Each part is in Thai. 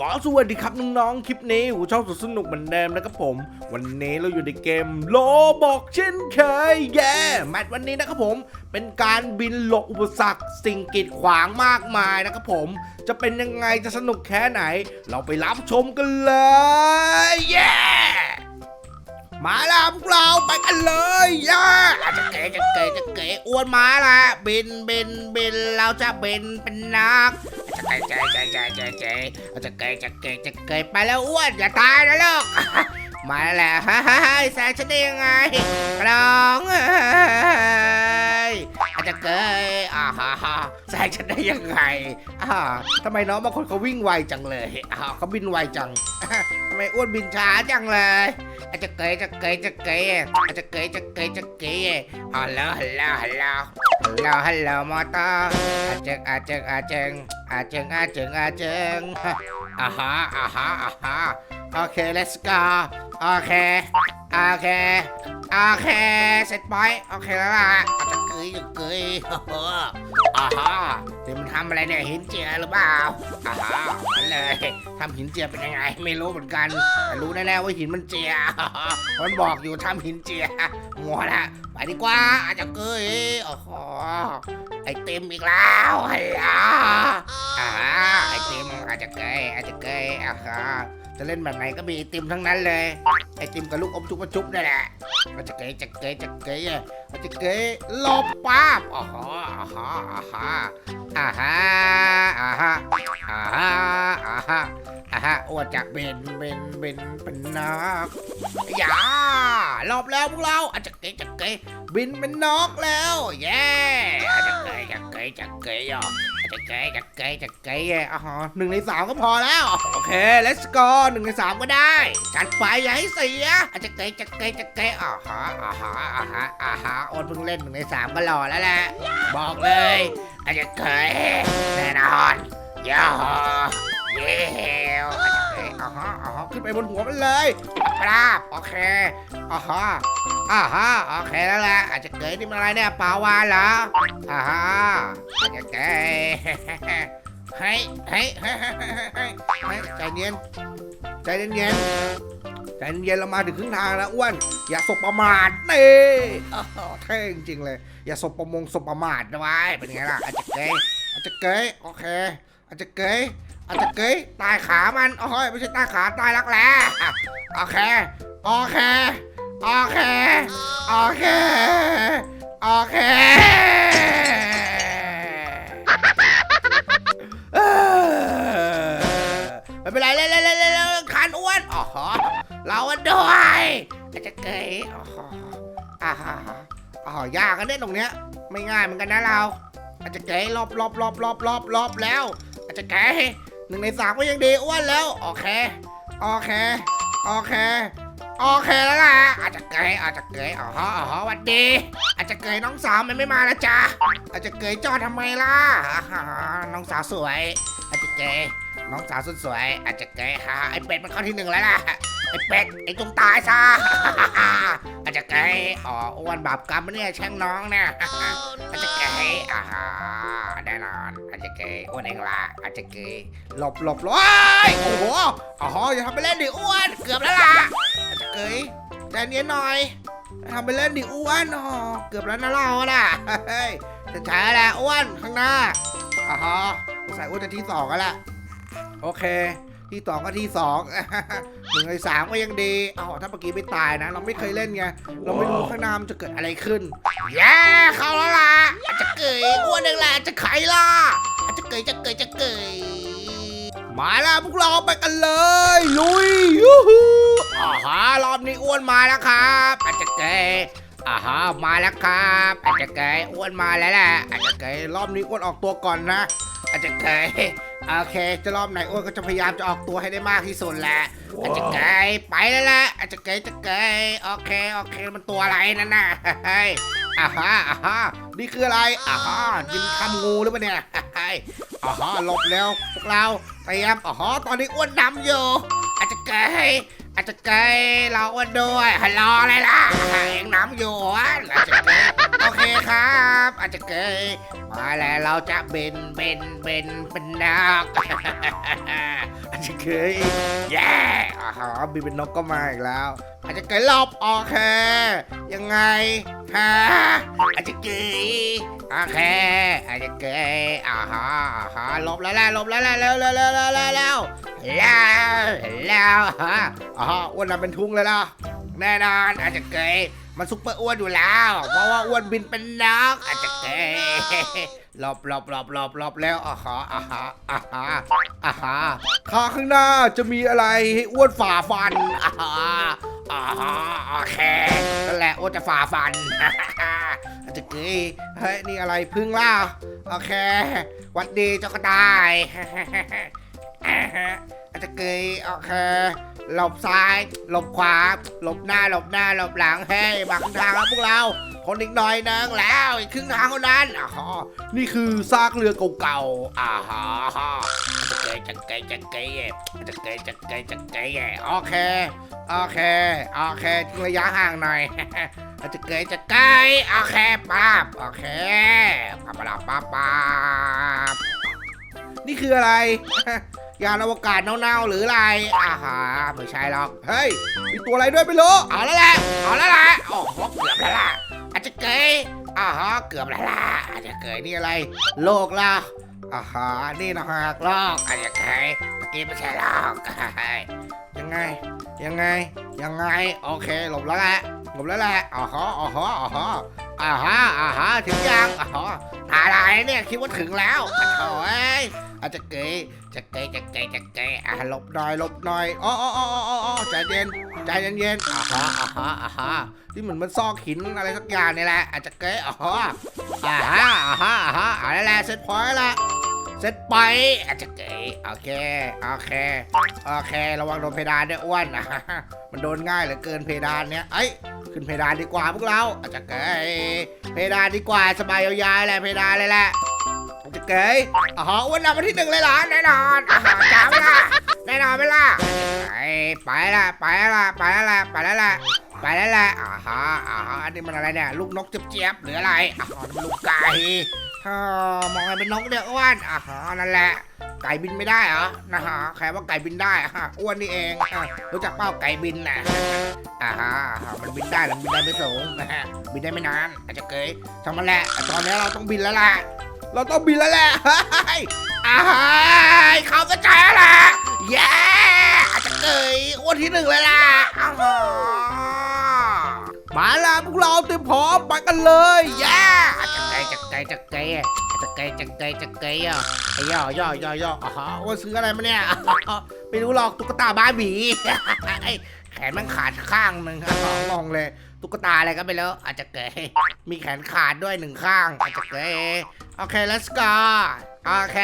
ก็สวัสดีครับน้องๆ คลิปนี้หูชอบสุดสนุกเหมือนเดิมนะครับผม วันนี้เราอยู่ในเกมโลบอกเช่นเคยแย่แมตช์วันนี้นะครับผม เป็นการบินหลบอุปสรรคสิ่งกีดขวางมากมายนะครับผม จะเป็นยังไงจะสนุกแค่ไหน เราไปรับชมกันเลยแย่มาล้วพวกเราไปกันเลยย่าจะเก๋จะเก๋จะเก๋อ้วนมาละบินบินบินเราจะบินเป็นนัก จะเกยจะเกยจะเกยจะเกยจะเกยจะเกยไปแล้วอ้วนอย่าตายนะลูก มาแล้วฮ่าฮ่าฮ่าแซงฉันได้ยังไงกระดองเอ้ยอาจจะเกยอ่าฮ่าฮ่าแซงฉันได้ยังไงอ่าทำไมน้องบางคนเขาวิ่งไวจังเลยอ่าเขาบินไวจังทำไมอ้วนบินช้าจังเลยอาจจะเกยจะเกยจะเกยอาจจะเกยจะเกยจะเกยฮัลโหลฮัลโหลฮัลโหลฮัลโหลฮัลโหลมอเตอร์อาเจงอาเจงอาเจงอาเจงอาเจงอาเจงอ่าฮะอ่าฮะอ่าฮะโอเค let's go โอเค โอเค โอเค เสร็จไปโอเคแล้วล่ะอาจจะเกยจะเกยอ่าฮะเดี๋ยวมันทำอะไรเนี่ยหินเจียหรือเปล่าอ่าฮะมันเลยทำหินเจียเป็นยังไง ไม่รู้เหมือนกันแต่รู้แน่ๆว่าหินมันเจียมันบอกอยู่ทำหินเจียมัวละไปดีกว่าอาจจะเกยโอ้โหไอเต็มอีกแล้วไอ้ยอ่าไอเต็มอาจจะเกยอาจจะเกยอ่าฮะ จะเล่นแบบไหนก็มีไอติมทั้งนั้นเลย ไอติมกับลูกอมจุ๊บจุ๊บนี่แหละอาจจะเกยจะเกยจะเกยอาจจะเกยหลบป้าบอ๋อฮะอ่าฮะอ่าฮะอ่าฮะอ่าฮะอ่าฮะอ่าฮะอ้วนจากเบนเบนเบนเป็นนักอย่าหลบแล้วพวกเราอาจจะเกยจะเกยบินเป็นนกแล้ว เย้อาจจะเกยจะเกยจะเกยอะอ จจะเกยจะเกยจะเกยอะฮะหนึ่งในสามก็พอแล้ว โอเค let's go หนึ่งในสามก็ได้จัดไปอย่าให้เสียอาจจะเกยจะเกยจะเกยอ่าฮะอ่าฮะอ่าฮะอ่าฮะโอนเพิ่งเล่นหนึ่งในสามก็หล่อแล้วแหละบอกเลยอาจจะเคยแน่นอนย่าเย้อาจจะเคย อ่าฮะอ่าฮะขึ้นไปบนหัวมันเลยครับโอเคอ่าฮะอ่าฮะโอเคแล้วแหละอาจจะเกยนี่มันอะไรเนี่ยปลาวานเหรออ่าฮะอาจจะเกยเฮ้ยเฮ้ยเฮ้ยเฮ้ยเฮ้ยใจเย็นใจเย็นเย็นใจเย็นเรามาถึงครึ่งทางแล้วอ้วน อย่าสบประมาทเน่อ้าวเท่จริงเลย อย่าสบประมงสบประมาทนะไว้เป็นไงล่ะอาจจะเกยอาจจะเกยโอเค อาจจะเกย อาจจะเกยตายขามันโอ้ยไม่ใช่ตายขาตายรักแร้โอเคโอเคโอเคโอเคโอเคไม่เป็นไรเล่นเล่นเล่นเล่นเล่นคันอ้วนอ๋อเราอะด้วยอาจจะเกยอ๋ออ่าอ๋อยากกันเนี่ยตรงเนี้ย ไม่ง่ายเหมือนกันนะเราอาจจะเก๋รอบรอบรอบรอบรอบรอบแล้วอาจจะเก๋ นึ่งในสามก็ยังดีอ้วนแล้วโอเคโอเคโอเคโอเคแล้วล่ะอาจจะเกยอาจจะเกยอ๋อฮะอ๋อฮะวันดี อาจจะเกยน้องสาวมันไม่มาละจ้าอาจจะเกยจอทำไมล่ะน้องสาวสวย อาจจะเกยน้องสาวสุดสวยอาจจะเกยฮ่าไอเป็ดมันเข้าที่หนึ่งแล้วล่ะ ไอเป็ดไอจงตายซะ อาจจะไกลอ๋ออ้วนบาปกรรมปะเนี่ยแช่งน้องเนี่ยอาจจะไกลอ่าฮะแน่นอนอาจจะไกลอ้วนเองละอาจจะไกลหลบหลบหลบว้ายโอ้โหอ๋ออย่าทำไปเล่นดิอ้วนเกือบแล้วล่ะอาจจะไกลใจเย็นหน่อยอย่าทำไปเล่นดิอ้วนอ๋อเกือบแล้วนะเราอะน่ะเฮ้ยจะใช้แล้วแหละอ้วนข้างหน้าอ๋อใส่อ้วนจะที่สองกันละโอเค ที่สองก็ที่สองหนึ่งในสามก็ยังดีอ๋อถ้าเมื่อกี้ไม่ตายนะ เราไม่เคยเล่นไง เราไม่รู้ข้างหน้ามันจะเกิดอะไรขึ้นแย่เข้าแล้วล่ะอาจะเกยอ้วนเองแหละจะไขล่ะอาจจะเกยจะเกยจะเกยมาแล้วพวกเราไปกันเลย ลุยยูฮูอ่าฮะรอบนี้อ้วนมาแล้วครับอาจจะเกยอ่าฮะมาแล้วครับอาจจะเกยอ้วนมาแล้วแหละอาจจะเกยรอบนี้อ้วนออกตัวก่อนนะอาจจะเกย โอเคจะรอบไหนอ้วนก็จะพยายามจะออกตัวให้ได้มากที่สุดแหละอาจจะเกยไปแล้วแหละอาจจะเกยจะเกยโอเคโอเคมันตัวอะไรนั่นน่ะเฮ้ยอ่าฮะอ่าฮะนี่คืออะไรอ่าฮะยิงทำงูหรือเปล่าเนี่ยเฮ้ยอ่าฮะหลบแล้วพวกเราเตรียมอ่าฮะตอนนี้อ้วนดำอยู่อาจจะเกยอาจจะเกยเราอ้วนด้วยฮัลโหลอะไรล่ะเองน้ำอยู่อะอาจจะเกยโอเคดีครับ อาจจะเกยมาแล้วเราจะเบนเบนเบนเป็นนกอาจจะเกยแย่อ๋อบินเป็นนกก็มาอีกแล้ว อาจจะเกยหลบโอเคยังไงฮะอาจจะเกยโอเคอาจจะเกยอาฮะอาฮะหลบแล้วแหละหลบแล้วแหละเร็วเร็วเร็วเร็วเร็วแล้วแล้วฮะอ๋ออ้วนน่ะเป็นทุ่งเลยล่ะแน่นอนอาจจะเกย มันซุปเปอร์อ้วนอยู่แล้ว เพราะว่าอ้วนบินเป็นนกอาจจะเกหลบหลบหลบหลบหลบแล้วอ่าฮะอ่าฮะอ่าฮะอ่าฮะข้างข้างหน้าจะมีอะไรให้อ้วนฝ่าฟันอ่าฮะอ่าฮะโอเคนั่นแหละอ้วนจะฝ่าฟันอาจจะเกเฮ้ยนี่อะไรพึ่งล่ะโอเควัดดีเจ้ากระต่าย อาจจะเกยโอเคหลบซ้ายหลบขวาหลบหน้าหลบหน้าหลบหลังเฮ้บังทางครับพวกเราคนอีกหน่อยนึงแล้วอีกครึ่งทางเท่านั้นอ่าฮะนี่คือซากเรือเก่าๆอ่าฮะจะเกยจะเกยจะเกยจะเกยจะเกยจะเกยโอเคโอเคโอเคทิ้งระยะห่างหน่อยจะเกยจะเกยโอเคปั๊บโอเคปั๊บปั๊บปั๊บปั๊บนี่คืออะไร ยานอวกาศเน่าๆหรืออะไรอ่าฮะไม่ใช่หรอก เฮ้ย มีตัวอะไรด้วยไม่รู้ เอาแล้วแหละ เอาแล้วแหละโอ้โหเกือบแล้วล่ะอาจจะเกยอ่าฮะเกือบแล้วล่ะอาจจะเกยนี่อะไร โลกล่ะอ่าฮะนี่นะฮะโลกอาจจะเกยเมื่อกี้ไม่ใช่โลกยังไง ยังไง ยังไง โอเค หลบแล้วแหละหลบแล้วแหละอ่าฮะอ่าฮะอ่าฮะอ่าฮะอ่าฮะถึงยังอ่าฮะอะไรเนี่ยคิดว่าถึงแล้วโอ้ย อาจจะเกยจะเกยจะเกยจะเกยอะหลบหน่อยหลบหน่อยอ๋ออ๋ออ๋ออ๋ออ๋อใจเย็นใจเย็นเย็นอ่าฮะอ่าฮะอ่าฮะที่เหมือนมันซอกหินอะไรสักอย่างนี่แหละอาจจะเกยอ๋ออ่าฮะอ่าฮะอ่าฮะอะไรแหละเสร็จพอยละเสร็จไปอาจจะเกยโอเคโอเคโอเค ระวังโดนเพดานด้วยอ้วนอะมันโดนง่ายเหลือเกินเพดานเนี้ยเอ้ยขึ้นเพดานดีกว่าพวกเราอาจจะเกยเพดานดีกว่าสบายยาวๆแหละเพดานเลยแหละ เกยอ๋อวันนับวันที่หนึ่งเลยเหรอแน่นอนอจ้าไหมล่ะแน่นอนไหมล่ะไปไปละไปละไปละไปแล้วละไปแล้วละอ๋อฮะอ๋อฮะอันนี้มันอะไรเนี่ย ลูกนกเจี๊ยบหรืออะไรอ๋อนี่มันลูกไก่ฮ่ามองอะไรเป็นนกเนี่ยอ้วนอ๋อฮะนั่นแหละ ไก่บินไม่ได้เหรอนะฮะใครว่าไก่บินได้อะฮะอ้วนนี่เองรู้จักเป้าไก่บินนะอ่าฮะฮะมันบินได้หรือบินได้ไม่สูงนะฮะบินได้ไม่นานอาจจะเกยทำมันแหละแต่ตอนนี้เราต้องบินแล้วล่ะ เราต้องบินแล้วแหละเฮ้ยอาหายเขากระจายแล้วล่ะเย้อาจจะเกยอ้วนที่หนึ่งเลยล่ะมาล้วพวกเราเตรียมพร้อมไปกันเลยเย้อาจจะเกยจะเกยจะเกยจะเกยจะเกยจะเกยอะไอ้ย่อย่อย่อย่ออ๋อว่าซื้ออะไรมาเนี่ยไม่รู้หรอกตุ๊กตาบ้าบีแขนมันขาดข้างหนึ่งอ๋องเลย ตุ๊กตาอะไรก็ไม่รู้อาจจะเกยมีแขนขาดด้วยหนึ่งข้าง อาจจะเกยโอเค let's go โอเค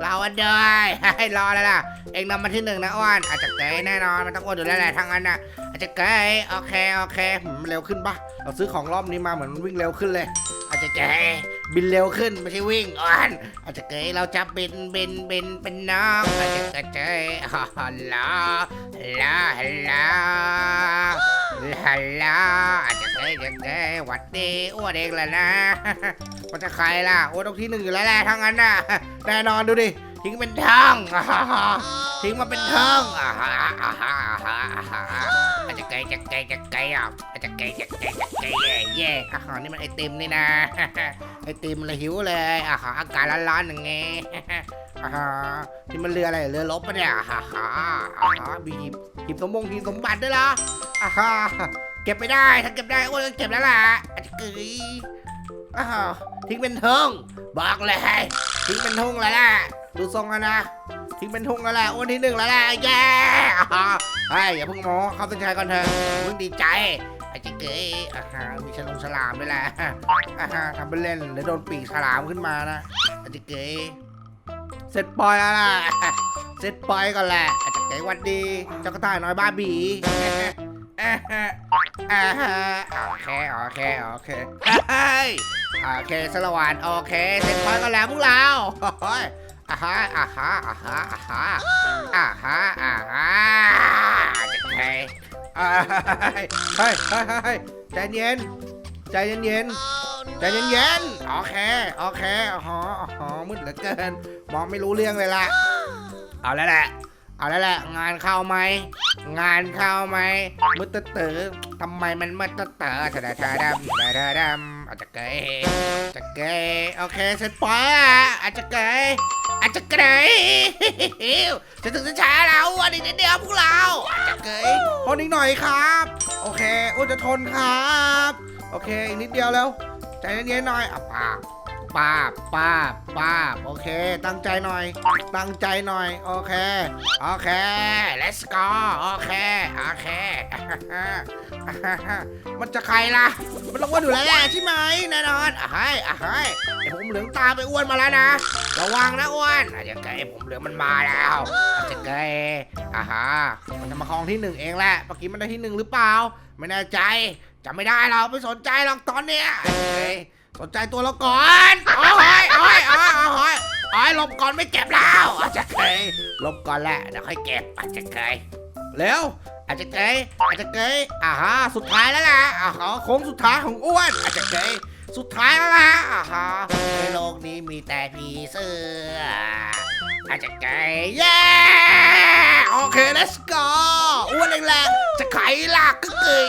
เราอันเดยให้รอแล้วล่ะ เองนำมาที่หนึ่งนะอ้วนอาจจะเกยแน่นอนมันต้องอ้วนอยู่แล้วแหละทั้งนั้นนะอาจจะเกยโอเคโอเคหืมเร็วขึ้นปะเราซื้อของรอบนี้มาเหมือนมันวิ่งเร็วขึ้นเลย อาจจะเกยบินเร็วขึ้นไม่ใช่วิ่งอ้วนอาจจะเกยเราจะบินบินบินเป็นน้องอาจจะกระเจยฮัลโหลฮัลโหลฮัลโหล ฮัลโหลอาจจะเกยจะเกยหวัดดีอ้วนเองแหละนะ มันจะใครล่ะโอ้ต้องที่หนึ่งอยู่แล้วแหละทั้งนั้นน่ะแน่นอนดูดิทิ้งเป็นท่องทิ้งมาเป็นท่องอาฮะอ่าฮะอ่าฮะอ่าฮะอาจจะเกยจะเกยจะเกยอะอาจจะเกยจะเกยจะเกยเย่เย่อาหารนี่มันไอติมนี่นะไอติมเลยหิวเลยอาหารอากาศร้อนๆอย่างงี้ อาหารนี่มันเรืออะไรเรือลบปะเนี่ยอาหารอาหามีหีบหีบสมบงหีบสมบัติด้วยเหรออาหาเก็บไม่ได้ถ้าเก็บได้อ้วนก็เก็บแล้วล่ะอาจจะเกยอ้าวทิ้งเป็นทุ่งบอกเลยทิ้งเป็นทุ่งแล้วแหละดูทรงแล้วนะทิ้งเป็นทุ่งแล้วแหละอ้วนที่หนึ่งแล้วแหละแย่อ่าเฮ้ยอย่าเพิ่งโม้เข้าเส้นชัยก่อนเถอะเพิ่งดีใจไอ้จิ๊กเกยอาฮะมีฉลงฉลามด้วยแหละอาฮะทำเป็นเล่นเดี๋ยวโดนปีกฉลามขึ้นมานะไอ้จิ๊กเกย เสร็จปล่อยแล้วล่ะเสร็จปล่อยก่อนแหละอ้จิ๊กเกยหวันดี เจ้ากระต่ายน้อยบ้าบีโอเคโอเคโอเคเฮ้ยโอเคสลวานโอเค เสร็จพอยกันแล้วพวกเราอ้ยอ่าฮะอ่าฮะอ่าฮะอ่าฮะอ่าฮะอ่าฮะจะใครเฮ้ยเฮ้ยเฮ้ยเฮ้ยใจเย็นใจเย็นเย็น ใจเย็นๆ โอเค โอเคอ๋ออ๋อมืดเหลือเกิน มองไม่รู้เรื่องเลยล่ะ เอาแล้วแหละ เอาแล้วแหละ งานเข้าไหม งานเข้าไหมมืดเตอเตอทำไมมันมืดเตอเตอทะดาทะดำทะดาดำอาจจะเกยอาจจะเกยโอเคเสร็จปะอาจจะเกยอาจจะเกยจะถึงจะช้าแล้ววันนี้นิดเดียวพวกเราอาจจะเกยทนอีกหน่อยครับ โอเคอ้วนจะทนครับ โอเค อีกนิดเดียวแล้ว ใจเย็นๆหน่อยอะป้าป้าป้าป้าโอเค ตั้งใจหน่อย ตั้งใจหน่อย โอเค โอเค let's go โอเค โอเค มันจะใครล่ะ มันต้องอ้วนอยู่แล้วแหละใช่ไหมแน่นอนอะให้อะให้ไอผมเหลืองตาไปอ้วนมาแล้วนะ ระวังนะอ้วนอาจจะเกยผมเหลืองมันมาแล้วอาจจะเกยอะฮะมันจะมาครองที่หนึ่งเองแหละเมื่อกี้มันได้ที่หนึ่งหรือเปล่า ไม่แน่ใจ จำไม่ได้หรอกไม่สนใจหรอกตอนเนี้ยเฮ้ยสนใจตัวเราก่อนโอ้ยโอ้ยโอ้ยโอ้ยโอ้ยหลบก่อนไม่เก็บแล้วอาจจะเคยหลบก่อนแหละเดี๋ยวค่อยเก็บอาจจะเคยเร็วอาจจะเคยอาจจะเคยอ่าฮะสุดท้ายแล้วล่ะอ่าฮะโค้งสุดท้ายของอ้วนอาจจะเคยสุดท้ายแล้วล่ะอ่าฮะในโลกนี้มีแต่ผีเสื้ออาจจะเคยเย้โอเค let's go อ้วนแรงๆจะไขล่ะก็เกย